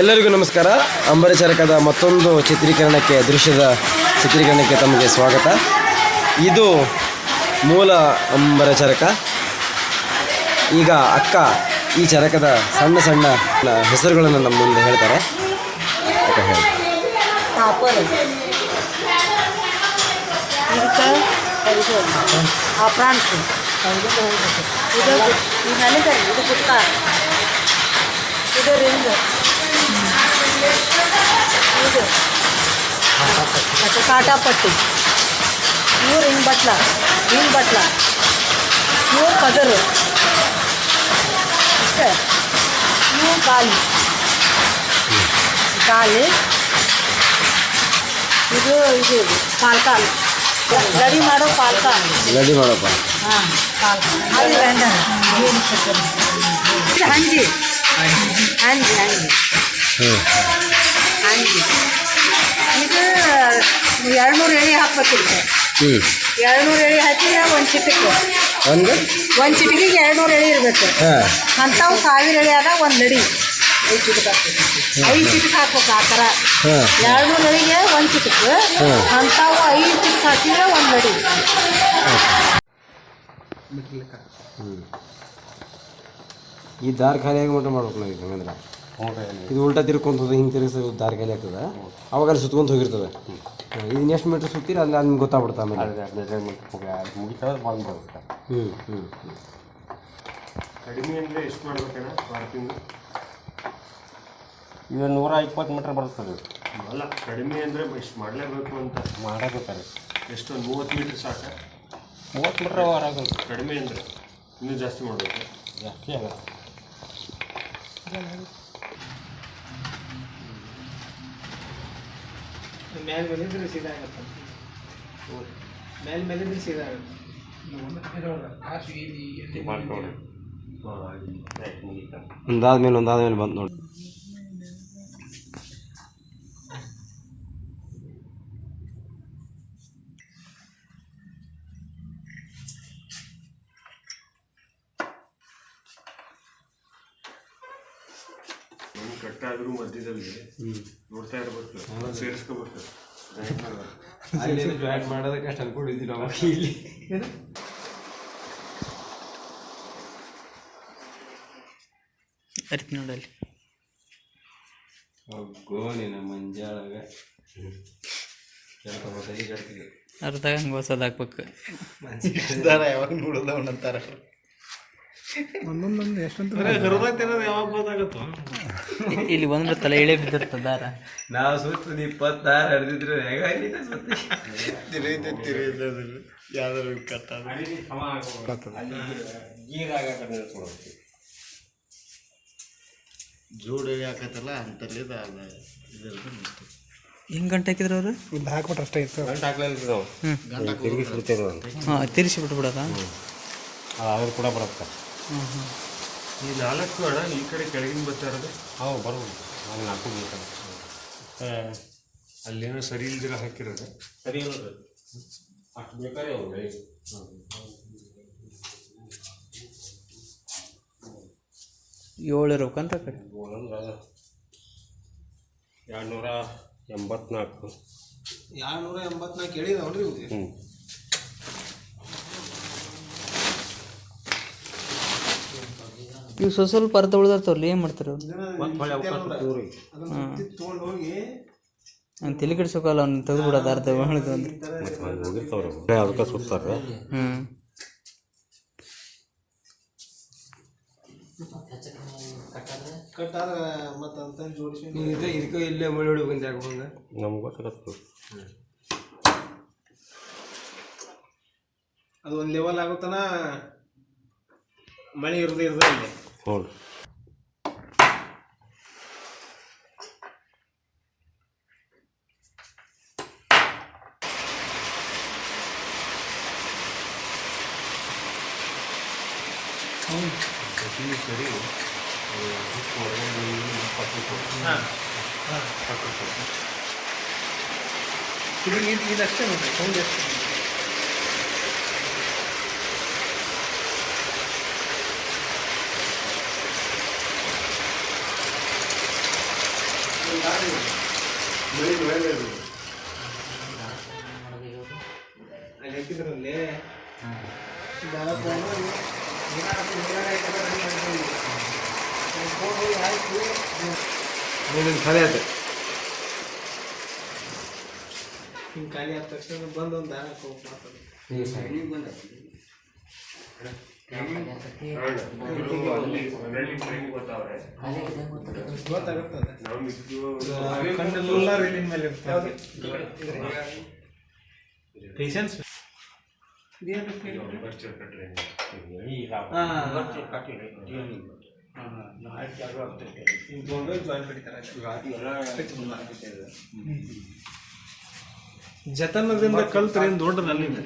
ಎಲ್ಲರಿಗೂ ನಮಸ್ಕಾರ. ಅಂಬರಚರಕದ ಮತ್ತೊಂದು ಚಿತ್ರೀಕರಣಕ್ಕೆ, ದೃಶ್ಯದ ಚಿತ್ರೀಕರಣಕ್ಕೆ ತಮಗೆ ಸ್ವಾಗತ. ಇದು ಮೂಲ ಅಂಬರಚರಕ ಈಗ ಅಕ್ಕ ಈ ಚರಕದ ಸಣ್ಣ ಸಣ್ಣ ಹೆಸರುಗಳನ್ನು ನಮ್ಮ ಮುಂದೆ ಹೇಳ್ತಾರೆ. ಇದು ಆ ಪ್ರಾನ್ಸ್ ಇದು ಇದು ನನಗೆ ಇದು ಪುಟ್ಟ ಇದು ರಿಂಗ್ ಇದು ಮತ್ತು ಕಾಟಾಪಟ್ಟಿ ಇವು ರಿಂಗ್ ಬಟ್ಲ ರಿಂಗ್ ಬಟ್ಲ ಇವು ಪದರು ಇಷ್ಟೇ ಇವು ಕಾಲಿ ಕಾಲಿ ಇದು ಇದು ಪಾಲ್ಕಾಲ್ ರೆಡಿ ಮಾಡೋ ಪಾಲ್ಕಾಲ್ ರೆಡಿ ಮಾಡಪ್ಪ ಹಾಂ ಪಾಲ್ಕಾಲ್ ಅದು ಬೇಡ ಇದು ಹಂಜಿ ಹಂಜಿ ಹಂಜಿ ಹ್ಞೂ ಹಂಜಿ ಇದು ಎಳೆ ಹಾಕ್ಬೇಕಿತ್ತು ಹ್ಞೂ ಎರಡು ನೂರು ಎಳೆ ಹಾಕಿ ಒಂದು ಚಿಟಕ್ಕೆ ಒಂದು ಒಂದು ಚಿಟಿಕಿಗೆ ಎರಡು ನೂರು ಎಳೆ ಇರಬೇಕು ಹಾಂ ಅಂಥವು ಸಾವಿರ ಎಳೆ ಆದ ಒಂದು ಲಡಿ ಐದು ಚಿಟಕ್ ಹಾಕ್ಬೇಕು ಐದು ಚಿಟಕ್ ಹಾಕ್ಬೇಕು ಆ ಥರ ಹಾಂ ಎಳೆಗೆ ಒಂದು ಚಿಟಕ್. ಅಂಥವು ಐದು ಚಿಟಕ್ ಹಾಕಿದ್ರೆ ಒಂದು ಹ್ಞೂ ಈ ದಾರ ಖಾಲಿ ಆಗಿ ಮಟ್ಟ ಮಾಡ್ಬೇಕು ನಾವು ಈಗ ಅಂದ್ರೆ ಇದು ಉಲ್ಟಾ ತಿರ್ಕೊಂತ ಹೋದ ಹಿಂಗೆ ತಿರುಗಿಸ ದಾರ ಖಾಲಿ ಆಗ್ತದೆ. ಅವಾಗ ಅಲ್ಲಿ ಸುತ್ಕೊಂತ ಹೋಗಿರ್ತದೆ. ಇದನ್ನ ಎಷ್ಟು ಮೀಟ್ರ್ ಸುತ್ತೀರ ಅಲ್ಲಿ ಅಲ್ಲಿ ಗೊತ್ತಾಗ್ಬಿಡ್ತಾ ಆಮೇಲೆ. ಹ್ಞೂ ಹ್ಞೂ ಹ್ಞೂ ಕಡಿಮೆ ಅಂದರೆ ಎಷ್ಟು ಮಾಡ್ಬೇಕಣ್ಣ ವಾರದಿಂದ ಇದು ನೂರ ಇಪ್ಪತ್ತು ಮೀಟ್ರ್ ಬರ್ತದೆ ಅಲ್ಲ ಕಡಿಮೆ ಅಂದರೆ ಎಷ್ಟು ಮಾಡಲೇಬೇಕು ಅಂತ? ಮಾಡಬೇಕಾರೆ ಎಷ್ಟು ಒಂದು ಮೂವತ್ತು ಮೀಟ್ರ್ ಸಾಕು? ಮೂವತ್ತು ಮೀಟ್ರ್ ವಾರ ಆಗೋದು ಕಡಿಮೆ ಅಂದರೆ ಇನ್ನೂ ಜಾಸ್ತಿ ಮಾಡಬೇಕು? ಜಾಸ್ತಿ मैल मैंने तेरे सीधा है मतलब। हूँ मैल मैंने तेरे सीधा है। हूँ अंदाज में अंदाज में बंद नोट ಒಂದು ಕಟ್ಟಾದರೂ ಮಧ್ಯದಲ್ಲಿ ನೋಡ್ತಾ ಇರ್ಬೇಕು ಸೇರಿಸ್ಕೋಬೇಕು. ಜಾಯಿಂಟ್ ಮಾಡೋದಕ್ಕೆ ಅಷ್ಟು ಅನ್ಕೊಂಡಿದ್ವಿ ನಾವು ಇಲ್ಲಿ? ಅರಿತಿ ನೋಡಲ್ಲಿ ಗೋನಿನ ಮಂಜಾಳಗ. ಅರ್ಧ ಹಂಗೆ ಹೊಸದು ಹಾಕ್ಬೇಕು. ಯಾವಾಗ ಗೊತ್ತಾಗುತ್ತೋ? ಇ- ಇಲ್ಲಿ ಬಂದ್ರೆ ತಲೆ ಇಳೆ ಬಿದ್ದಿರ್ತದ ದಾರ. ನಾವು ಸುತ್ತದ ಇಪ್ಪತ್ತಾರು ಹರಿದಿದ್ರು ಹೆಂಗ್ ಜೋಡಿ ಹಾಕತ್ತಲ್ಲ. ಹೆಂಗೆ ಗಂಟೆ ಹಾಕಿದ್ರು ಅವರು? ತಿರುಗಿಸ್ಬಿಡ್ತೇವೆ ಹಾಂ ತಿರ್ಸಿ ಬಿಟ್ಬಿಡೋದ ಅದ್ರ ಕೂಡ ಬರುತ್ತೆ. ಹ್ಞೂ ಹ್ಞೂ ಈ ನಾಲ್ಕು ಅಣ್ಣ ಈ ಕಡೆ ಕೆಳಗಿನ ಬರ್ತಾ ಇರೋದು? ಹೌದು ಬರ್ಬೋದು ನಾನು ನಾಲ್ಕು ಬರ್ತಾರೆ ಅಲ್ಲೇನೋ ಸರಿ ಇಲ್ದಿರ ಹಾಕಿರೋದು. ಸರಿ ಇರೋದು ಅಷ್ಟು ಬೇಕಾದ್ರೆ ಅವ್ರು ಏಳು ಇರ್ಬೇಕಂತ ಕಡೆ. ಅಂದ್ರೆ ಎರಡು ನೂರ ಎಂಬತ್ನಾಲ್ಕು. ಎರಡ್ನೂರ ಎಂಬತ್ನಾಲ್ಕು ಹೇಳಿದವ್ರಿ ಹ್ಞೂ ಇವು ಸ್ವಲ್ಪ ಸ್ವಲ್ಪ ಅರ್ಧ ಉಳ್ದತ್ತವ್ರಲ್ಲ ಏನು ಮಾಡ್ತಾರೆ ನಾನು ತಲೆ ಕೆಡ್ಸೋಕಲ್ಲ ಅವ್ನು ತೆಗೆದು ಬಿಡೋದು ಅರ್ಧ ಉಳಿದು ಅಂದ್ರೆ. ಹೋಗಿರ್ತಾವ್ರೆ. ಅದಕ್ಕೆ ಸುತ್ತಾರೆ ಹ್ಞೂ ಇದಕ್ಕೂ ಇಲ್ಲೇ ಮಳೆ ಹೊಡಿಬೇಕಂತ ಯಾಕೆ ಹಂಗೆ ನಮ್ಗೆ ಗೊತ್ತಾಗತ್ತೆ ಅದು ಒಂದು ಲೆವೆಲ್ ಆಗುತ್ತಾನ? ಮಳೆ ಇರದೇ ಇರದೇ ಇಲ್ಲಿ ಹ್ಞೂ ಇದು ಇದು ಇದಷ್ಟೇ ನೋಡ್ರಿ ಸೌಂಡ್ ಎಷ್ಟು ಮನೆ ಮೇಲೆ ಅದು. ಅಲ್ಲಿ ಹಾಕಿದ್ರಲ್ಲಿ ದಾರ ತಗೊಂಡು ಏನಾದ್ರು ನೀರಾಗ ಹಾಕಿದ್ರೆ ready ಮಾಡ್ಕೊಂಡು. ಅಲ್ಲಿ ತಗೊಂಡು ಹಾಕಿ ನೀನು ಖಾಲಿ ಆಯ್ತು ಹಿಂಗೆ ಖಾಲಿ ಆದ ತಕ್ಷಣ ಬಂದು ಒಂದು ದಾರ ಹೋಗಿ ಮಾತಾಡೋದು ಈಗ ಸಾಕು. ಕಾರಣ ಇವ್ರು ಅಲ್ಲಿ ಮನೆಯಲ್ಲಿ ಟ್ರೈನ್ ಬರ್ತಾವ್ರೆ ಗೊತ್ತಾಗುತ್ತದೆ ನಾವು ನಿಜಕ್ಕೂ ಕಣ್ಣೆಲ್ಲ ರೈಲಿನ ಮೇಲೆ ಇರ್ತದೆ ಪೇಷನ್ಸ್ ಜತನದಿಂದ ಕಲ್ತ್ರೆ ಏನು ದೊಡ್ಡದಲ್ಲಿದೆ